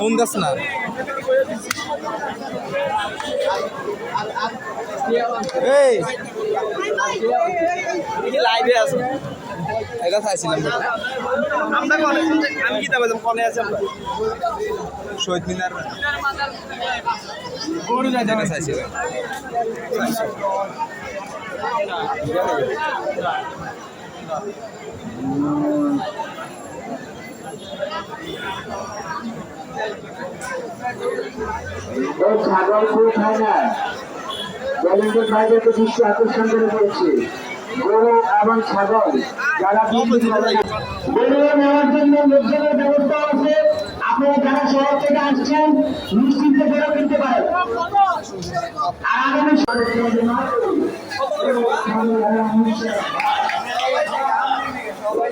Phone যাচ্ছে না? এই! লাইভে আছে? এটা চাইছিলাম আমরা কনে আমি কি দাম কনে আছে শহীদ মিনার চাইছিলাম এই ছাগল ফুল খায় না। জলেন্দ্র ভাইদেরকে দৃষ্টি আকর্ষণ করে দিয়েছে গরু এবং ছাগল, যারা করে। বেরিয়ে নেওয়ার জন্য লোকজনের ব্যবস্থা আছে। আপনারা যারা শহর থেকে আসছেন নিশ্চিন্তে বেরো কিনতে পারেন। আর আগামী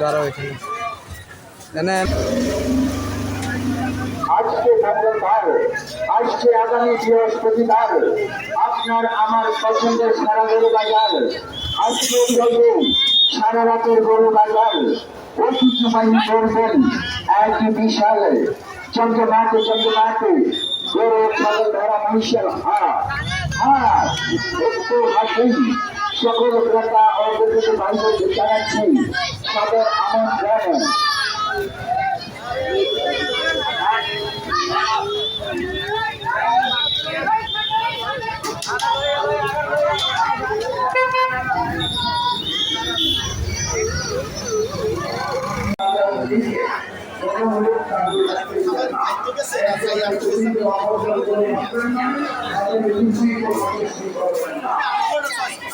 দাঁড়াও এখানে। আজকে মঙ্গলবার আজকে আগামী বৃহস্পতিবার আপনার আমার পছন্দের সারা গরু বাজার। আজকে চলবে সারা রাতের গরু বাজার ঐতিহ্যবাহী করবেন এক বিশাল চন্দ্রমাতে চন্দ্রমাতে গরু ছাগল ধরা মানুষের হাট হাট একটু হাসি সকল ক্রেতা ও বিক্রেতা ভাইদের জানাচ্ছি। তাদের আমন্ত্রণ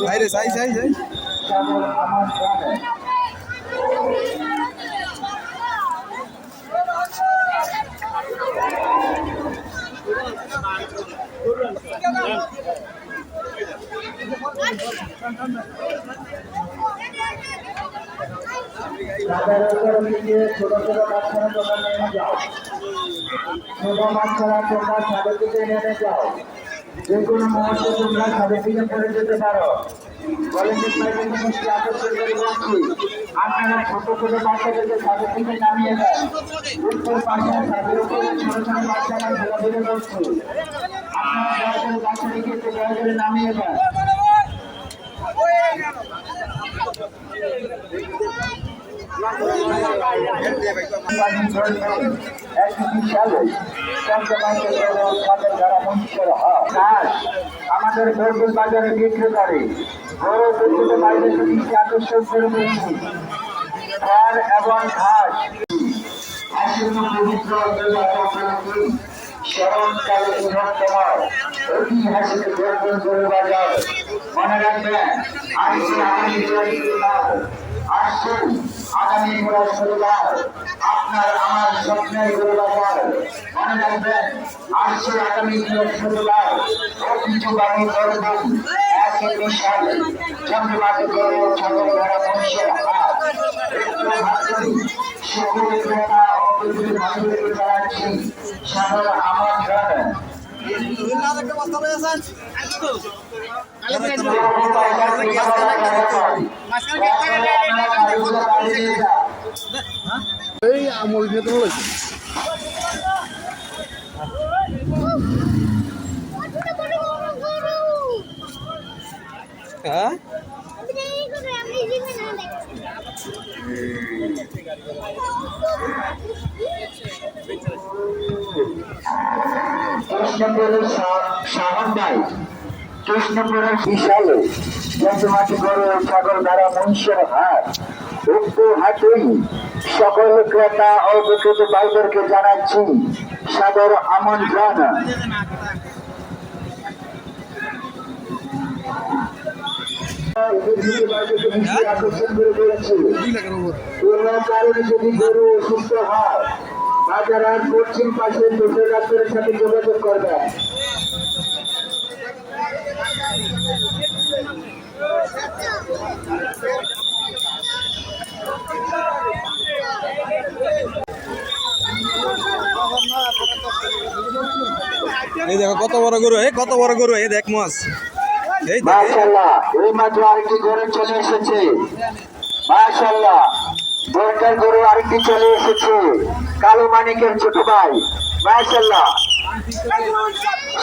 বাইরে যাই যাই যাই আমার গ্রামে তাদের উপর থেকে ছোট যাও। ছোট বাচ্চারা তোমরা ছাদের দিকে যাও। যে কোনো মুহূর্তে তোমরা ছাদের দিকে পড়ে যেতে পারো। যে প্রাইভেট আকর্ষণ করে বলছি আপনারা ছোট ছোট ছাদের দিকে নামিয়ে দেন। উত্তর পাশে ছাদের উপরে ছোট ছোট বাচ্চারা ঘোরাঘুরি করছে। আপনারা দয়া করে বাচ্চাদেরকে একটু দয়া করে নামিয়ে দেন। আমাদের গরুর বাজারে বিক্রি করে গরু বিক্রিতে বাইরে দৃষ্টি আকর্ষণ করে দিয়েছি খড় এবং ঘাস একজন্য পবিত্র আপনারা স্মরণকালে বৃহত্তম ঐতিহাসিক গর্বনগর বাজার মনে রাখবেন আসছে আগামী বৃহস্পতিবার আগামী বৃহস্পতিবার আপনার আমার স্বপ্নের বাজার মনে রাখবেন আসছে আগামী বৃহস্পতিবার ঐতিহ্যবাহী করবেন এক বিশাল চন্দ্রমাতে গরু ছাগল ভেড়া মনুষ্যের হাত। সকল ক্রেতা ও আমন্ত্রণ এই আমল দিয়ে তো হ্যাঁ? শাহন ভাই কৃষ্ণপুরের বিশালে চন্দ্রমাটি গরু ছাগল দ্বারা মহিষের হাট উক্ত হাটেই সকল ক্রেতা ও বিক্রেতা ভাইদেরকে জানাচ্ছি সাদর আমন্ত্রণ আকর্ষণ করে বলছি কোনো পশ্চিম পাশে দুটো ডাক্তারের সাথে যোগাযোগ করবেন। এই দেখো, কত বড় গরু, এই কত বড় গরু, এই দেখ মাছ। এই দেখ মাশাল্লাহ এই মাত্র আরেকটি গরু চলে এসেছে। মাশাল্লাহ দরকার গরু আরেকটি চলে এসেছে। কালো মানিকের ছোট ভাই। মাশাল্লাহ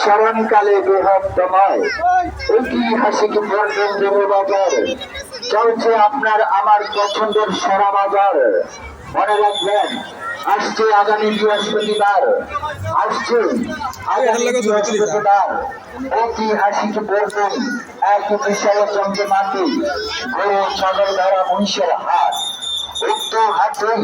স্মরণকালে বৃহত্তময় ঐতিহাসিক বর্ধন বাজার চলছে আপনার আমার পছন্দের সেরা বাজার মনে রাখবেন আসছে আগামী বৃহস্পতিবার। আসছে আগামী বৃহস্পতিবার। ঐতিহাসিক বর্ধন এক বিশাল চন্দ্র মাটি গরু ছাগল দ্বারা মহিষের হাট। উক্ত হাটেই